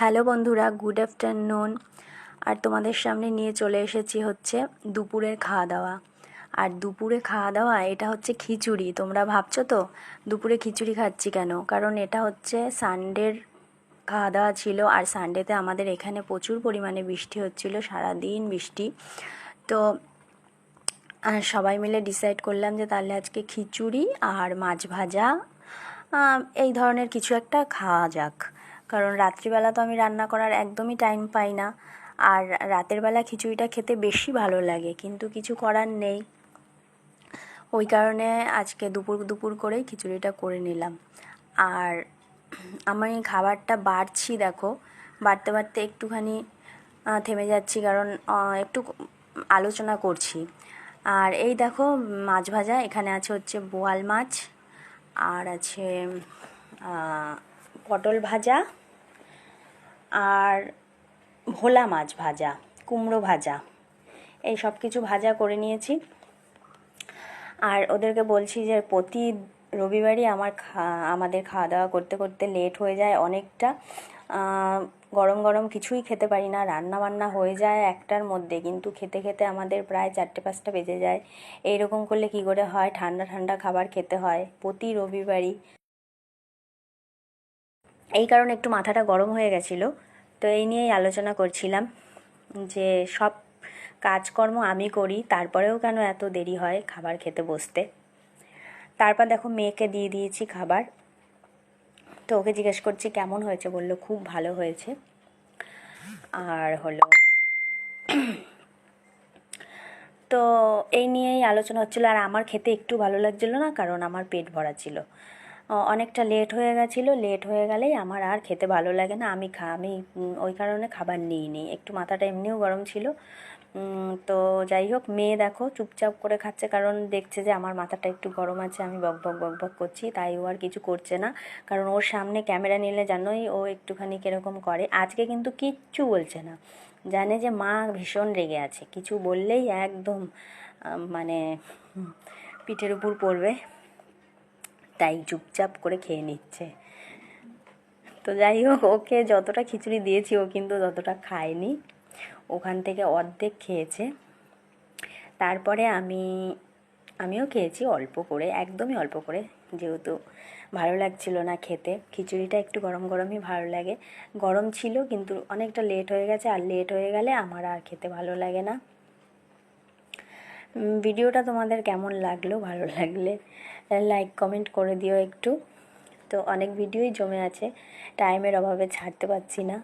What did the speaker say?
Hello বন্ধুরা, good afternoon. আর তোমাদের সামনে নিয়ে চলে এসেছি হচ্ছে দুপুরের খাওয়া দাওয়া আর দুপুরে খাওয়া দাওয়া এটা হচ্ছে খিচুড়ি। তোমরা ভাবছ তো, দুপুরে খিচুড়ি খাচ্ছি কেন? কারণ এটা হচ্ছে সানডের খাওয়া দাওয়া ছিল, আর সানডেতে আমাদের এখানে প্রচুর পরিমাণে বৃষ্টি হচ্ছিল, সারাদিন বৃষ্টি। তো সবাই মিলে ডিসাইড করলাম যে তাহলে আজকে খিচুড়ি আর মাছ ভাজা এই ধরনের কিছু একটা খাওয়া যাক। কারণ রাত্রিবেলা তো আমি রান্না করার একদমই টাইম পাই না। আর রাতের বেলা খিচুড়িটা খেতে বেশি ভালো লাগে, কিন্তু কিছু করার নেই। ওই কারণে আজকে দুপুর দুপুর করেই খিচুড়িটা করে নিলাম। আর আমি খাবারটা বাড়ছি দেখো, বাড়তে বাড়তে একটুখানি থেমে যাচ্ছি কারণ একটু আলোচনা করছি। আর এই দেখো মাছ ভাজা, এখানে আছে হচ্ছে বোয়াল মাছ, আর আছে পটল ভাজা আর ভোলা মাছ ভাজা, কুমড়ো ভাজা, এই সব কিছু ভাজা করে নিয়েছি। আর ওদেরকে বলছি যে প্রতি রবিবারই আমার খা, আমাদের খাওয়া দাওয়া করতে করতে লেট হয়ে যায় অনেকটা। গরম গরম কিছুই খেতে পারি না রান্না বান্না হয়ে যায় একটার মধ্যে, কিন্তু খেতে খেতে আমাদের প্রায় চারটে, পাঁচটা বেজে যায়। এইরকম করলে কি করে হয়? ঠান্ডা ঠান্ডা খাবার খেতে হয় প্রতি রবিবারই। এই কারণে একটু মাথাটা গরম হয়ে গেছিল। তো এই নিয়েই আলোচনা করছিলাম যে সব কাজকর্ম আমি করি, তারপরেও কেন এত দেরি হয় খাবার খেতে বসতে? তারপর দেখো মেয়েকে দিয়ে দিয়েছি খাবার। তো ওকে জিজ্ঞেস করছি, কেমন হয়েছে? বলল, খুব ভালো হয়েছে। আর হলো তো এই নিয়েই আলোচনা হচ্ছিল। আর আমার খেতে একটু ভালো লাগছিল না, কারণ আমার পেট ভরা ছিল। অনেকটা লেট হয়ে গেছিল। লেট হয়ে গেলেই আমার আর খেতে ভালো লাগে না। আমি খা, আমি ওই কারণে খাবার নিইনি একটু মাথাটা এমনিও গরম ছিল। তো যাই হোক, মেয়ে দেখো চুপচাপ করে খাচ্ছে কারণ দেখছে যে আমার মাথাটা একটু গরম আছে। আমি বক বক বক বক করছি, তাই ও আর কিছু করছে না। কারণ ওর সামনে ক্যামেরা নিলে জানোই ও একটুখানি কীরকম করে। আজকে কিন্তু কিচ্ছু বলছে না। জানে যে মা ভীষণ রেগে আছে। কিছু বললেই একদম মানে পিঠের উপর পড়বে। তাই চুপচাপ করে খেয়ে নিচ্ছে। তো যাই হোক, ওকে যতটা খিচুড়ি দিয়েছি, ও কিন্তু ততটা খায়নি। ওখান থেকে অর্ধেক খেয়েছে। তারপরে আমি, আমিও খেয়েছি অল্প করে, একদমই অল্প করে। যেহেতু ভালো লাগছিল না খেতে, খিচুড়িটা একটু গরম গরমই ভালো লাগে। গরম ছিল, কিন্তু অনেকটা লেট হয়ে গেছে, আর লেট হয়ে গেলে আমার আর খেতে ভালো লাগে না। ভিডিওটা তোমাদের কেমন লাগল? ভালো লাগলে লাইক কমেন্ট করে দিও একটু। তো অনেক ভিডিওই জমে আছে। টাইমের অভাবে ছাড়তে পারছি না।